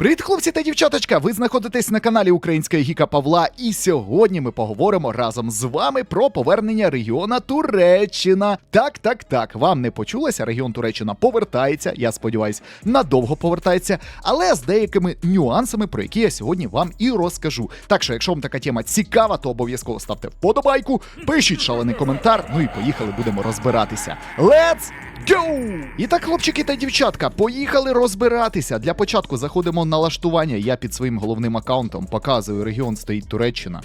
Привіт, хлопці та дівчаточка! Ви знаходитесь на каналі Українська Гіка Павла, і сьогодні ми поговоримо разом з вами про повернення регіона Туреччина. Так, так, так, вам не почулося, регіон Туреччина повертається, я сподіваюсь, надовго повертається, але з деякими нюансами, про які я сьогодні вам і розкажу. Так що, якщо вам така тема цікава, то обов'язково ставте вподобайку, пишіть шалений коментар. Ну і поїхали, будемо розбиратися. Let's go! І так, хлопчики та дівчатка, поїхали розбиратися. Для початку заходимо налаштування. Я під своїм головним аккаунтом показую регіон стоїть Туреччина.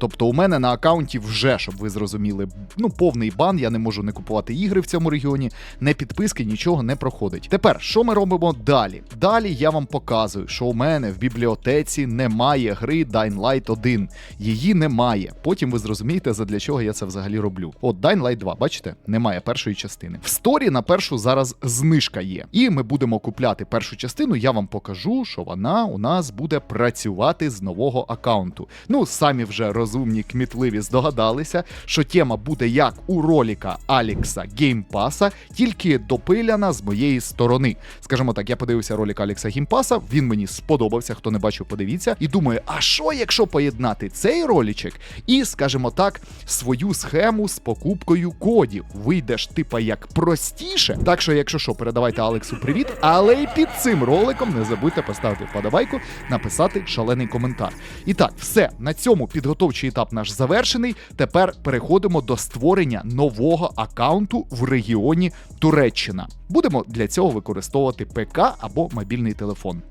Тобто у мене на аккаунті вже, щоб ви зрозуміли, ну повний бан. Я не можу не купувати ігри в цьому регіоні, не підписки, нічого не проходить. Тепер, що ми робимо далі? Далі я вам показую, що у мене в бібліотеці немає гри Dying Light 1. Її немає. Потім ви зрозумієте, задля чого я це взагалі роблю. От Dying Light 2, бачите, немає першої частини. В сторі на першу зараз знижка є. І ми будемо купляти першу частину. Я вам покажу, що вона у нас буде працювати з нового аккаунту. Ну, самі вже розумні, кмітливі здогадалися, що тема буде як у роліка Алікса Геймпаса, тільки допиляна з моєї сторони. Скажімо так, я подивився ролик Алікса Геймпаса, він мені сподобався. Хто не бачив, подивіться. І думаю, а що, якщо поєднати цей ролічик і, скажімо так, свою схему з покупкою кодів? Вийдеш, типа, як простіше. Так що, якщо що, передавайте Алексу привіт. Але й під цим роликом не забудьте поставити вподобайку, написати шалений коментар. І так, все на цьому підготовчий етап наш завершений. Тепер переходимо до створення нового аккаунту в регіоні Туреччина. Будемо для цього використовувати ПК або мобільний телефон.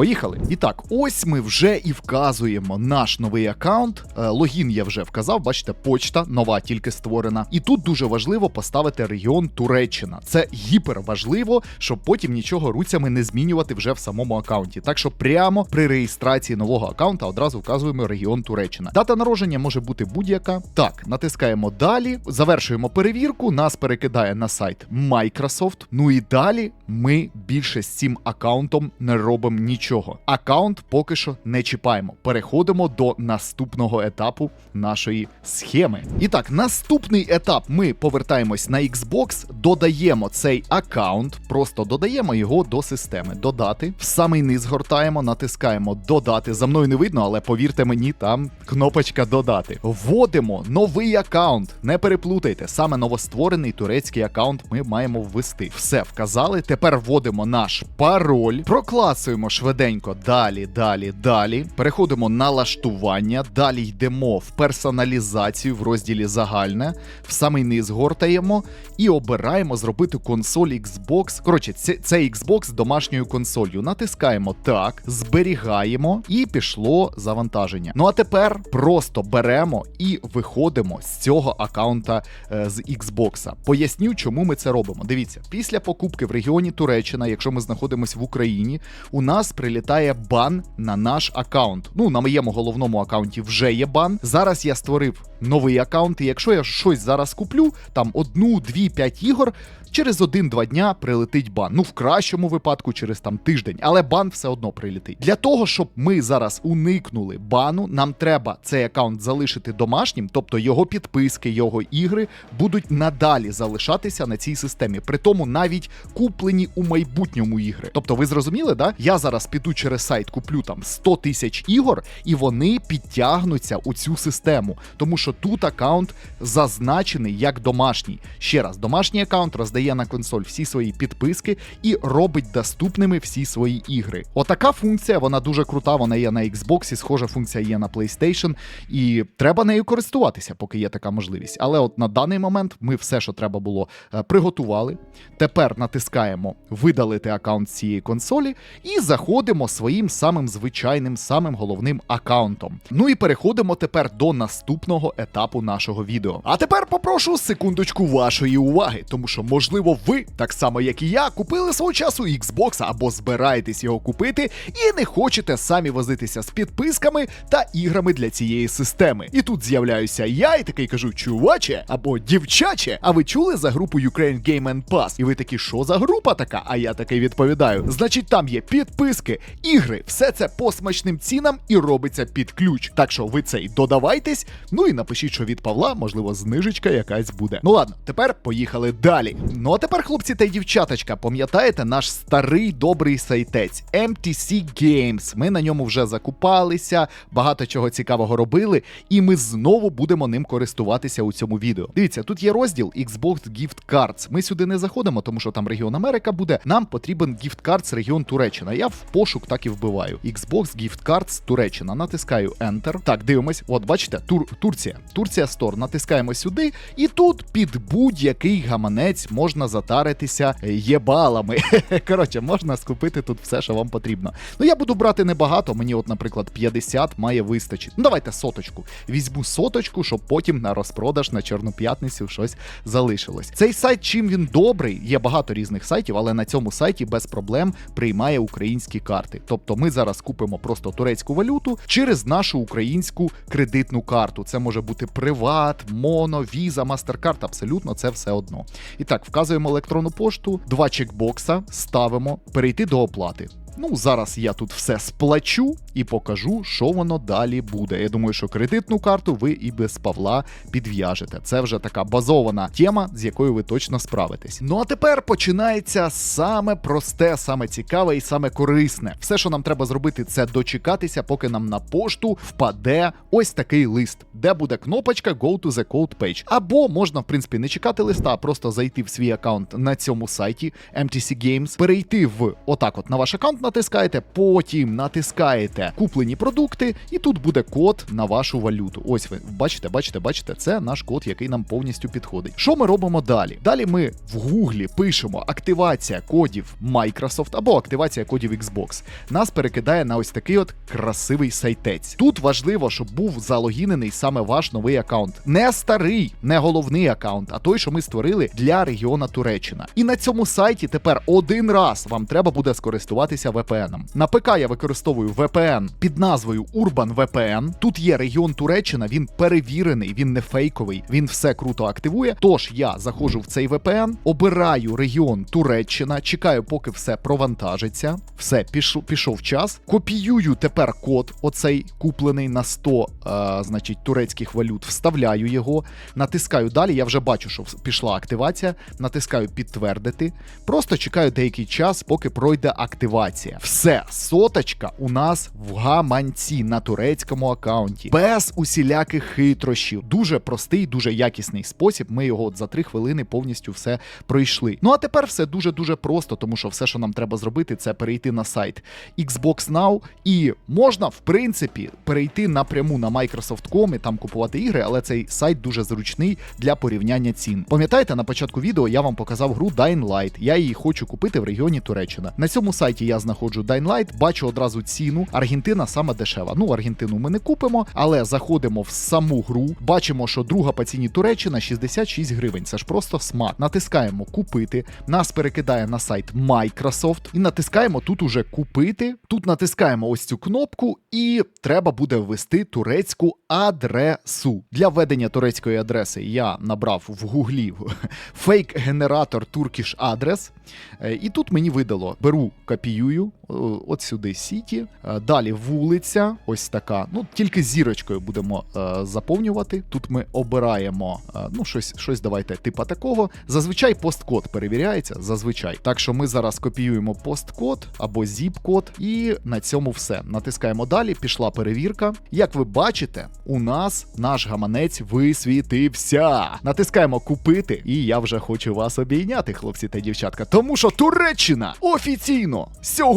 Поїхали. І так, ось ми вже і вказуємо наш новий аккаунт. Е, логін я вже вказав, бачите, почта нова, тільки створена. І тут дуже важливо поставити регіон Туреччина. Це гіпер важливо, щоб потім нічого руцями не змінювати вже в самому аккаунті. Так що прямо при реєстрації нового аккаунта одразу вказуємо регіон Туреччина. Дата народження може бути будь-яка. Так, натискаємо далі, завершуємо перевірку. Нас перекидає на сайт Microsoft. Ну і далі ми більше з цим аккаунтом не робимо нічого. Аккаунт поки що не чіпаємо. Переходимо до наступного етапу нашої схеми. І так, наступний етап ми повертаємось на Xbox, додаємо цей аккаунт, просто додаємо його до системи. Додати. В самий низ гортаємо, натискаємо додати. За мною не видно, але повірте мені, там кнопочка додати. Вводимо новий аккаунт. Не переплутайте, саме новостворений турецький аккаунт ми маємо ввести. Все вказали. Тепер вводимо наш пароль, прокласуємо проклацуємо швиденько далі, далі, далі. Переходимо на лаштування, далі йдемо в персоналізацію в розділі загальне, в самий низ гортаємо і обираємо зробити консоль Xbox. Коротше, це, це Xbox з домашньою консолью. Натискаємо так, зберігаємо і пішло завантаження. Ну а тепер просто беремо і виходимо з цього аккаунта е, з Xbox. Поясню, чому ми це робимо. Дивіться, після покупки в регіоні Туреччина, якщо ми знаходимося в Україні, у нас прилітає бан на наш аккаунт. Ну, на моєму головному аккаунті вже є бан. Зараз я створив новий аккаунт, і якщо я щось зараз куплю, там одну, дві, п'ять ігор. Через один-два дня прилетить бан. Ну, в кращому випадку, через там тиждень, але бан все одно прилетить. Для того, щоб ми зараз уникнули бану, нам треба цей аккаунт залишити домашнім, тобто його підписки, його ігри будуть надалі залишатися на цій системі. При тому навіть куплені у майбутньому ігри. Тобто, ви зрозуміли, да? Я зараз піду через сайт, куплю там 100 тисяч ігор, і вони підтягнуться у цю систему, тому що тут аккаунт зазначений як домашній. Ще раз, домашній аккаунт роздає на консоль всі свої підписки і робить доступними всі свої ігри. Отака функція, вона дуже крута. Вона є на Xbox, і схожа функція є на PlayStation, і треба нею користуватися, поки є така можливість. Але от на даний момент ми все, що треба було, е, приготували. Тепер натискаємо видалити аккаунт цієї консолі і заходимо своїм самим звичайним, самим головним аккаунтом. Ну і переходимо тепер до наступного етапу нашого відео. А тепер попрошу секундочку вашої уваги, тому що, можливо, ви, так само як і я, купили свого часу Xbox або збираєтесь його купити і не хочете самі возитися з підписками та іграми для цієї системи. І тут з'являюся я і такий кажу, чуваче або дівчаче. А ви чули за групу Ukraine Game and Pass? І ви такі, що за група така? А я такий відповідаю: значить, там є підписки, ігри, все це по смачним цінам і робиться під ключ. Так що ви цей додавайтесь. Ну і напишіть, що від Павла, можливо, знижечка якась буде. Ну ладно, тепер поїхали далі. Ну а тепер, хлопці та дівчаточка, пам'ятаєте наш старий добрий сайтець MTC Games. Ми на ньому вже закупалися, багато чого цікавого робили, і ми знову будемо ним користуватися у цьому відео. Дивіться, тут є розділ Xbox Gift Cards. Ми сюди не заходимо, тому що там регіон Америка буде. Нам потрібен Gift Cards регіон Туреччина. Я в пошук так і вбиваю. Xbox Gift Cards Туреччина. Натискаю Enter. Так, дивимось. От бачите, Тур Турція. Турція Store. Натискаємо сюди, і тут під будь-який гаманець можна затаритися єбалами. Коротше, можна скупити тут все, що вам потрібно. Ну я буду брати небагато. Мені, от, наприклад, 50 має вистачити. Ну давайте соточку. Візьму соточку, щоб потім на розпродаж на Чорну п'ятницю щось залишилось. Цей сайт, чим він добрий, є багато різних сайтів, але на цьому сайті без проблем приймає українські карти. Тобто ми зараз купимо просто турецьку валюту через нашу українську кредитну карту. Це може бути Приват, Моно, Віза, Мастеркард, абсолютно це все одно. І так, вказуємо електронну пошту, два чекбокса, ставимо, перейти до оплати. Ну, зараз я тут все сплачу і покажу, що воно далі буде. Я думаю, що кредитну карту ви і без Павла підв'яжете. Це вже така базована тема, з якою ви точно справитесь. Ну а тепер починається саме просте, саме цікаве і саме корисне. Все, що нам треба зробити, це дочекатися, поки нам на пошту впаде ось такий лист, де буде кнопочка Go to the Code Page. Або можна, в принципі, не чекати листа, а просто зайти в свій аккаунт на цьому сайті MTC Games, перейти в отак, от на ваш аккаунт натискаєте, потім натискаєте куплені продукти, і тут буде код на вашу валюту. Ось ви бачите, бачите, бачите, це наш код, який нам повністю підходить. Що ми робимо далі? Далі ми в Гуглі пишемо активація кодів Microsoft або активація кодів Xbox. Нас перекидає на ось такий от красивий сайтець. Тут важливо, щоб був залогінений саме ваш новий аккаунт. Не старий, не головний аккаунт, а той, що ми створили для регіона Туреччина. І на цьому сайті тепер один раз вам треба буде скористуватися VPN. На ПК я використовую VPN під назвою Urban VPN. Тут є регіон Туреччина, він перевірений, він не фейковий, він все круто активує. Тож я заходжу в цей VPN, обираю регіон Туреччина, чекаю, поки все провантажиться. Все, пішов, пішов час. Копіюю тепер код, оцей куплений на 100 е, значить, турецьких валют, вставляю його, натискаю далі. Я вже бачу, що пішла активація. Натискаю підтвердити. Просто чекаю деякий час, поки пройде активація. Все, соточка у нас в гаманці на турецькому аккаунті. Без усіляких хитрощів. Дуже простий, дуже якісний спосіб. Ми його от за три хвилини повністю все пройшли. Ну а тепер все дуже-дуже просто, тому що все, що нам треба зробити, це перейти на сайт Xbox Now. І можна, в принципі, перейти напряму на Microsoft.com і там купувати ігри, але цей сайт дуже зручний для порівняння цін. Пам'ятаєте, на початку відео я вам показав гру Dying Light. Я її хочу купити в регіоні Туреччина. На цьому сайті я знаходжу Light, бачу одразу ціну. Аргентина саме дешева. Ну, Аргентину ми не купимо, але заходимо в саму гру. Бачимо, що друга по ціні Туреччина 66 гривень. Це ж просто смак. Натискаємо купити. Нас перекидає на сайт Microsoft. І натискаємо тут уже купити. Тут натискаємо ось цю кнопку, і треба буде ввести турецьку адресу. Для введення турецької адреси я набрав в гуглі фейк-генератор Turkish адрес. Е, І тут мені видало: беру, копіюю, е, от сюди Сіті. Е, Далі вулиця, ось така. Ну, тільки зірочкою будемо е, заповнювати. Тут ми обираємо ну, щось, щось давайте, типа такого. Зазвичай посткод перевіряється. Зазвичай. Так що ми зараз копіюємо посткод або зіп-код, і на цьому все. Натискаємо далі, пішла перевірка. Як ви бачите, у нас наш гаманець висвітився. Натискаємо купити, і я вже хочу вас обійняти, хлопці та дівчатка. Тому що Туреччина офіційно сьогодні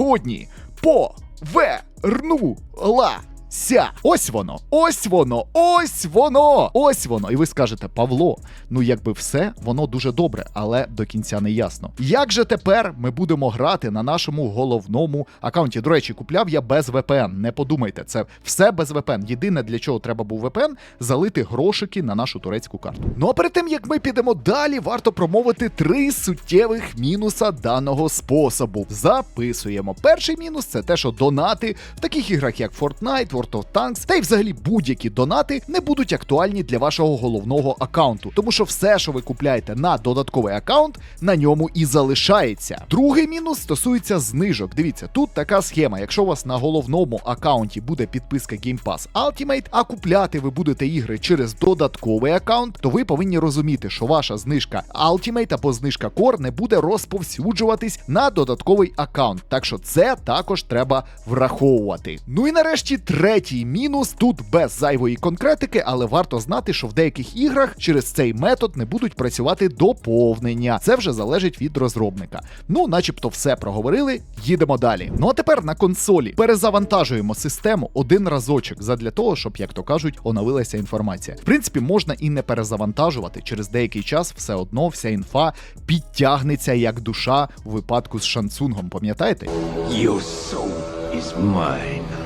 повернула. Ся, ось воно, ось воно, ось воно, ось воно. І ви скажете, Павло, ну якби все, воно дуже добре, але до кінця не ясно. Як же тепер ми будемо грати на нашому головному аккаунті? До речі, купляв я без VPN. Не подумайте, це все без VPN. Єдине для чого треба був VPN залити грошики на нашу турецьку карту. Ну а перед тим як ми підемо далі, варто промовити три суттєвих мінуса даного способу. Записуємо. Перший мінус це те, що донати в таких іграх, як Fortnite, World of Tanks, та й взагалі будь-які донати не будуть актуальні для вашого головного аккаунту, тому що все, що ви купляєте на додатковий аккаунт, на ньому і залишається. Другий мінус стосується знижок. Дивіться, тут така схема. Якщо у вас на головному аккаунті буде підписка Game Pass Ultimate, а купляти ви будете ігри через додатковий аккаунт, то ви повинні розуміти, що ваша знижка Ultimate або знижка Core не буде розповсюджуватись на додатковий аккаунт. Так що це також треба враховувати. Ну і нарешті третій мінус тут без зайвої конкретики, але варто знати, що в деяких іграх через цей метод не будуть працювати доповнення. Це вже залежить від розробника. Ну, начебто, все проговорили. Їдемо далі. Ну а тепер на консолі перезавантажуємо систему один разочок задля того, щоб, як то кажуть, оновилася інформація. В принципі, можна і не перезавантажувати. Через деякий час все одно вся інфа підтягнеться як душа у випадку з шансунгом. Пам'ятаєте? Your soul is mine.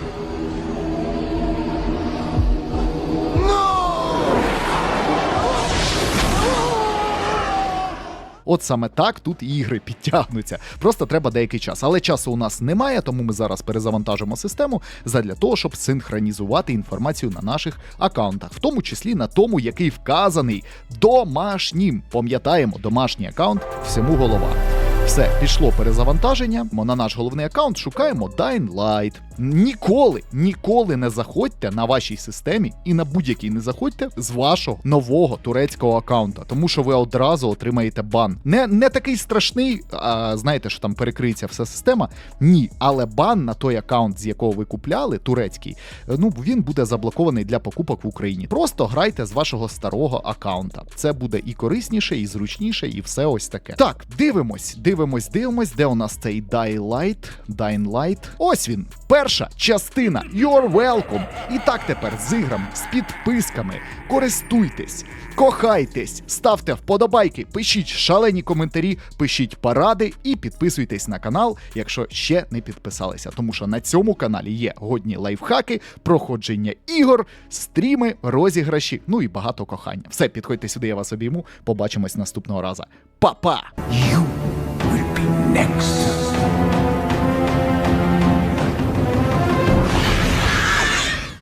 От саме так тут і ігри підтягнуться. Просто треба деякий час. Але часу у нас немає, тому ми зараз перезавантажимо систему задля того, щоб синхронізувати інформацію на наших аккаунтах, в тому числі на тому, який вказаний домашнім. Пам'ятаємо, домашній аккаунт всьому голова. Все, пішло перезавантаження. На наш головний аккаунт шукаємо Dying Light. Ніколи, ніколи не заходьте на вашій системі і на будь-який не заходьте з вашого нового турецького аккаунта, тому що ви одразу отримаєте бан. Не, не такий страшний, а знаєте, що там перекриється вся система. Ні, але бан на той аккаунт, з якого ви купляли, турецький, ну він буде заблокований для покупок в Україні. Просто грайте з вашого старого аккаунта. Це буде і корисніше, і зручніше, і все ось таке. Так, дивимось, дивимось, дивимось, де у нас цей Dying Light, Dying Light. Ось він. Перша частина. You're welcome. І так тепер з іграми, з підписками. Користуйтесь, кохайтесь, ставте вподобайки, пишіть шалені коментарі, пишіть паради і підписуйтесь на канал, якщо ще не підписалися. Тому що на цьому каналі є годні лайфхаки, проходження ігор, стріми, розіграші, ну і багато кохання. Все, підходьте сюди, я вас обійму. Побачимось наступного разу. Па-па! You will be next.